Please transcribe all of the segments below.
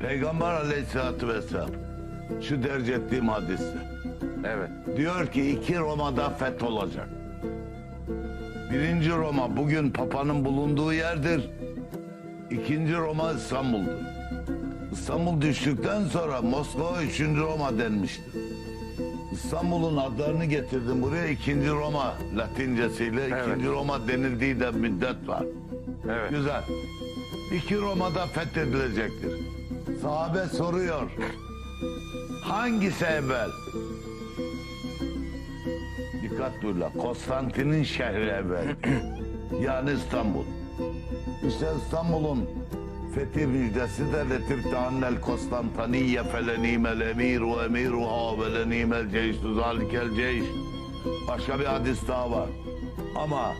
Peygamber aleyhissalatü vesselam şu derc ettiğim hadiste Evet. diyor ki iki Roma'da fetholacak. Birinci Roma bugün Papa'nın bulunduğu yerdir. İkinci Roma İstanbul'dur. İstanbul düştükten sonra Moskova üçüncü Roma denmiştir. İstanbul'un adlarını getirdim buraya ikinci Roma latincesiyle Evet. ikinci Roma denildiği de müddet var. Evet. Güzel. İki Roma'da fethedilecektir. Sahabe soruyor. Hangisi evvel? Dikkat duyla. Konstantin'in şehri evvel. yani İstanbul. İşte İstanbul'un fethi müjdesi de letirte annel Konstantiniye felenimel emiru emiruha ve lenimel ceyştu zalikel ceyş. Başka bir hadis daha var. Ama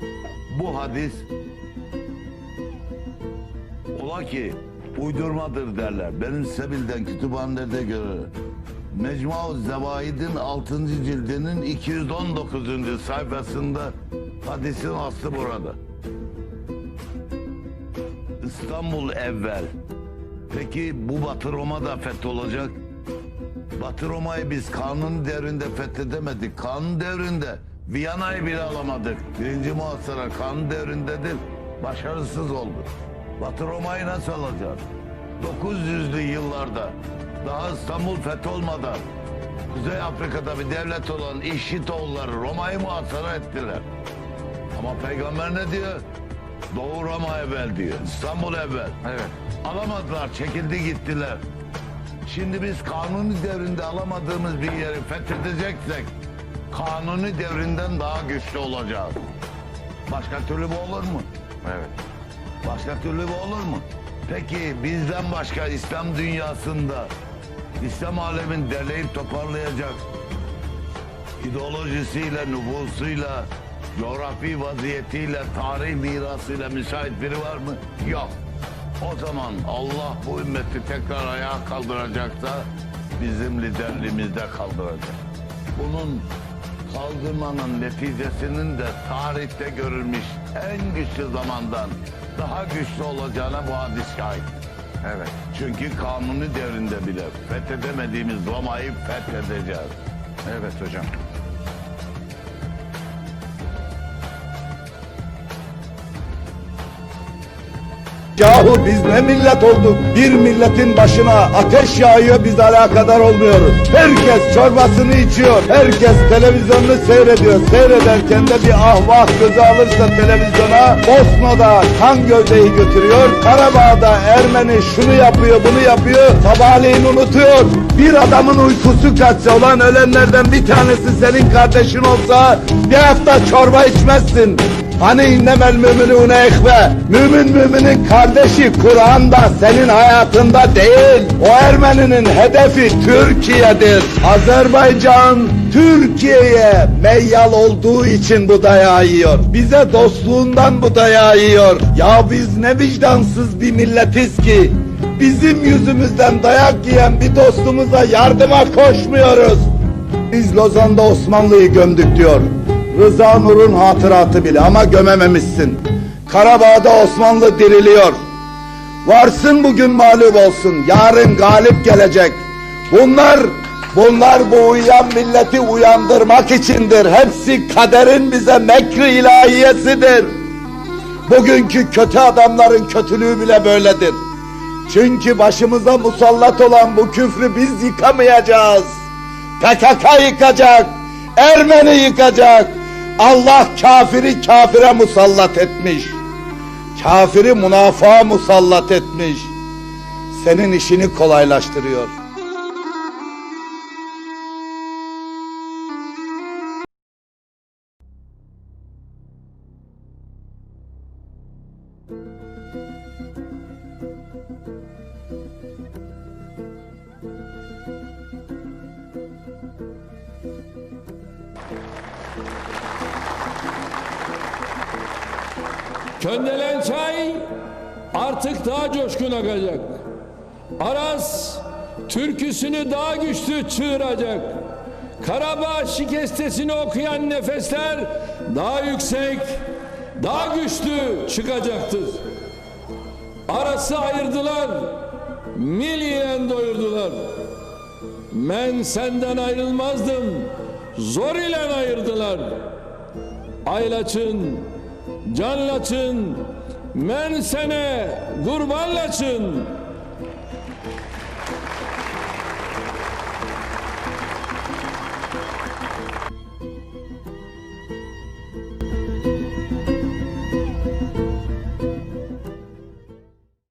bu hadis Ola ki uydurmadır derler. Benim Sebil'den kütüphanede göre Mecmu Zevaid'in 6. cildinin 219. sayfasında hadisin aslı burada. İstanbul evvel. Peki bu Batı Roma'da fetholacak. Batı Roma'yı biz kanun devrinde fethedemedik. Kanun devrinde Viyana'yı bile alamadık. Birinci muhasara kanun devrindedir. Başarısız oldu. Batı Roma'yı nasıl alacağız? 900'lü yıllarda daha İstanbul fetholmadan Kuzey Afrika'da bir devlet olan İşitoğulları Roma'yı muhasara ettiler. Ama peygamber ne diyor? Doğu Roma evvel diyor. İstanbul evvel. Evet. Alamadılar, çekildi gittiler. Şimdi biz kanuni devrinde alamadığımız bir yeri fethedeceksek kanuni devrinden daha güçlü olacağız. Başka türlü bu olur mu? Evet. Başka türlü bu olur mu? Peki bizden başka İslam dünyasında İslam alemin derleyip toparlayacak ideolojisiyle, nüfusuyla, coğrafi vaziyetiyle, tarih mirasıyla müsait biri var mı? Yok. O zaman Allah bu ümmeti tekrar ayağa kaldıracaksa bizim liderliğimizde kaldıracak. Bunun kaldırmanın neticesinin de tarihte görülmüş en güçlü zamandan daha güçlü olacağına bu hadis şahit. Evet. Çünkü kanuni devrinde bile fethedemediğimiz Roma'yı fethedeceğiz. Evet hocam. Yahu biz ne millet olduk? Bir milletin başına ateş yağıyor biz alakadar olmuyoruz. Herkes çorbasını içiyor. Herkes televizyonunu seyrediyor. Seyrederken de bir ahvah göze alırsa televizyona Bosna'da kan gövdeyi götürüyor. Karabağ'da Ermeni şunu yapıyor bunu yapıyor. Sabahleyin unutuyor. Bir adamın uykusu kaçsa olan ölenlerden bir tanesi senin kardeşin olsa bir hafta çorba içmezsin. Hani innemel müminune ehve. Mümin müminin kardeşi Kur'an'da senin hayatında değil. O Ermeninin hedefi Türkiye'dir. Azerbaycan Türkiye'ye meyyal olduğu için bu dayağı yiyor. Bize dostluğundan bu dayağı yiyor. Ya biz ne vicdansız bir milletiz ki. Bizim yüzümüzden dayak yiyen bir dostumuza yardıma koşmuyoruz. Biz Lozan'da Osmanlı'yı gömdük diyor. Rıza Nur'un hatıratı bile ama gömememişsin. Karabağ'da Osmanlı diriliyor. Varsın bugün mağlup olsun. Yarın galip gelecek. Bunlar bunlar bu uyuyan milleti uyandırmak içindir. Hepsi kaderin bize mekri ilahiyesidir. Bugünkü kötü adamların kötülüğü bile böyledir. Çünkü başımıza musallat olan bu küfrü biz yıkamayacağız. PKK yıkacak, Ermeni yıkacak. Allah kafiri kafire musallat etmiş. Kafiri münafığa musallat etmiş. Senin işini kolaylaştırıyor. Köndelen çay artık daha coşkun akacak. Aras türküsünü daha güçlü çığıracak. Karabağ şikestesini okuyan nefesler daha yüksek, daha güçlü çıkacaktır. Arası ayırdılar, milliyen doyurdular. Ben senden ayrılmazdım, zor ile ayırdılar. Aylaçın, canlaçın, men sene kurbanlaçın.